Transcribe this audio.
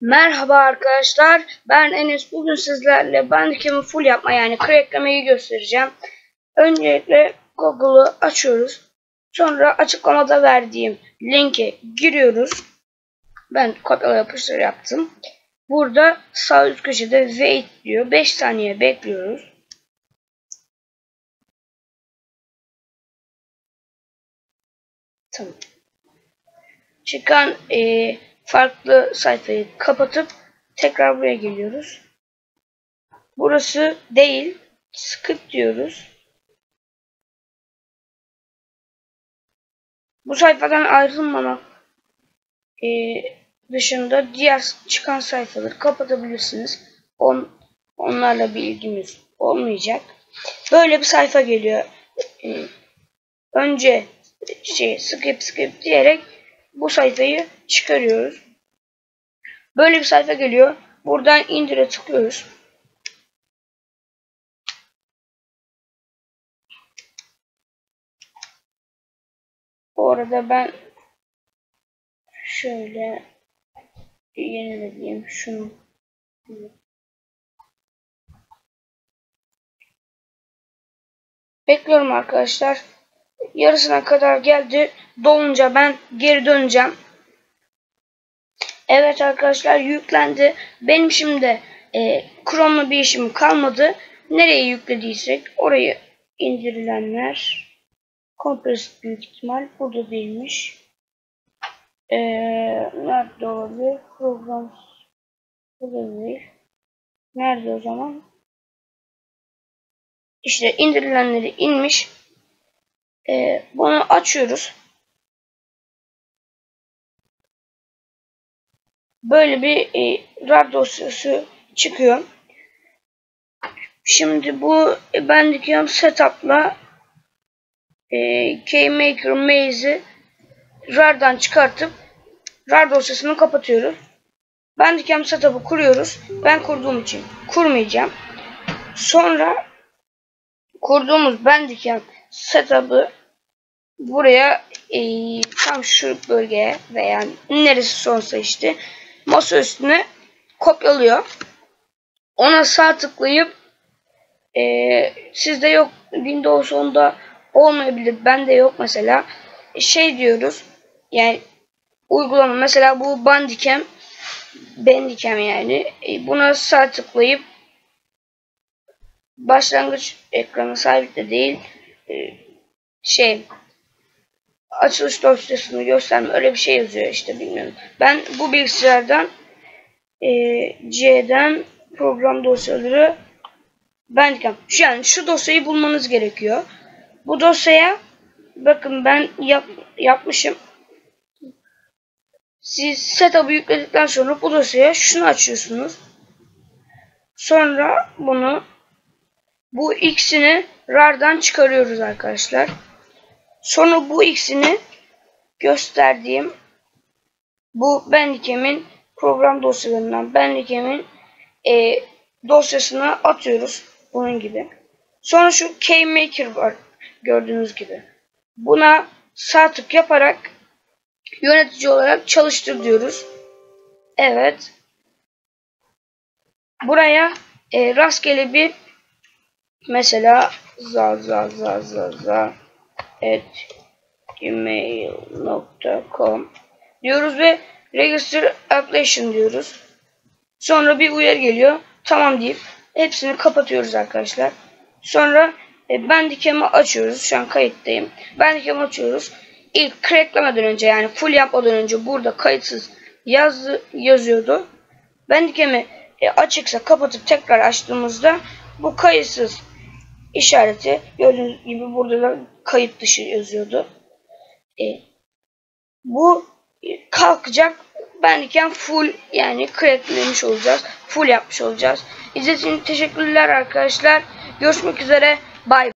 Merhaba arkadaşlar. Ben Enes. Bugün sizlerle Bandicam'ı full yapma yani cracklemeyi göstereceğim. Öncelikle Google'ı açıyoruz. Sonra açıklamada verdiğim linke giriyoruz. Ben kopyala yapıştır yaptım. Burada sağ üst köşede wait diyor. 5 saniye bekliyoruz. Tamam. Çıkan e, farklı sayfayı kapatıp tekrar buraya geliyoruz. Burası değil. Skip diyoruz. Bu sayfadan ayrılmamak e, dışında diğer çıkan sayfaları kapatabilirsiniz. On, onlarla bir ilgimiz olmayacak. Böyle bir sayfa geliyor. E, önce şey skip skip diyerek bu sayfayı çıkarıyoruz. Böyle bir sayfa geliyor. Buradan indire tıklıyoruz. Bu arada ben şöyle yenilediğim şunu Bekliyorum arkadaşlar. Yarısına kadar geldi. Dolunca ben geri döneceğim. Evet arkadaşlar yüklendi. Benim şimdi e, Chrome'la bir işim kalmadı. Nereye yüklediysek orayı indirilenler Compressed büyük ihtimal burada değilmiş. Ee, nerede olabilir? Program burada değil. Nerede o zaman? İşte indirilenleri inmiş. Ee, bunu açıyoruz. Böyle bir e, RAR dosyası çıkıyor. Şimdi bu e, Bandicam setup'la e, KMaker Maze'i RAR'dan çıkartıp RAR dosyasını kapatıyoruz. Bandicam setup'ı kuruyoruz. Ben kurduğum için kurmayacağım. Sonra kurduğumuz Bandicam setup'ı buraya e, tam şu bölgeye veya neresi sonsa işte masa üstüne kopyalıyor. Ona sağ tıklayıp e, sizde yok Windows 10'da olmayabilir. Bende yok mesela. Şey diyoruz. Yani uygulama mesela bu Bandicam Bandicam yani. E, buna sağ tıklayıp başlangıç ekranı sabit değil. E, şey açılış dosyasını gösterme öyle bir şey yazıyor işte bilmiyorum. Ben bu bilgisayardan e, C'den program dosyaları Bandicam. Yani şu dosyayı bulmanız gerekiyor. Bu dosyaya bakın ben yap, yapmışım. Siz setup'ı yükledikten sonra bu dosyaya şunu açıyorsunuz. Sonra bunu bu x'ini RAR'dan çıkarıyoruz arkadaşlar. Sonra bu x'ini gösterdiğim bu Bandicam'in program dosyalarından Bandicam'in e, dosyasına atıyoruz. Bunun gibi. Sonra şu KMaker var. Gördüğünüz gibi. Buna sağ tık yaparak yönetici olarak çalıştır diyoruz. Evet. Buraya e, rastgele bir mesela za za za za za et gmail.com diyoruz ve register application diyoruz. Sonra bir uyarı geliyor. Tamam deyip hepsini kapatıyoruz arkadaşlar. Sonra e, Bandicam'ı açıyoruz. Şu an kayıttayım. Bandicam'ı açıyoruz. İlk cracklemeden önce yani full yapmadan önce burada kayıtsız yazdı, yazıyordu. Bandicam'ı e, açıksa kapatıp tekrar açtığımızda bu kayıtsız işareti gördüğünüz gibi burada da kayıt dışı yazıyordu. E, bu kalkacak. Bandicam full yani cracklemiş olacağız. Full yapmış olacağız. İzlediğiniz için teşekkürler arkadaşlar. Görüşmek üzere. Bye.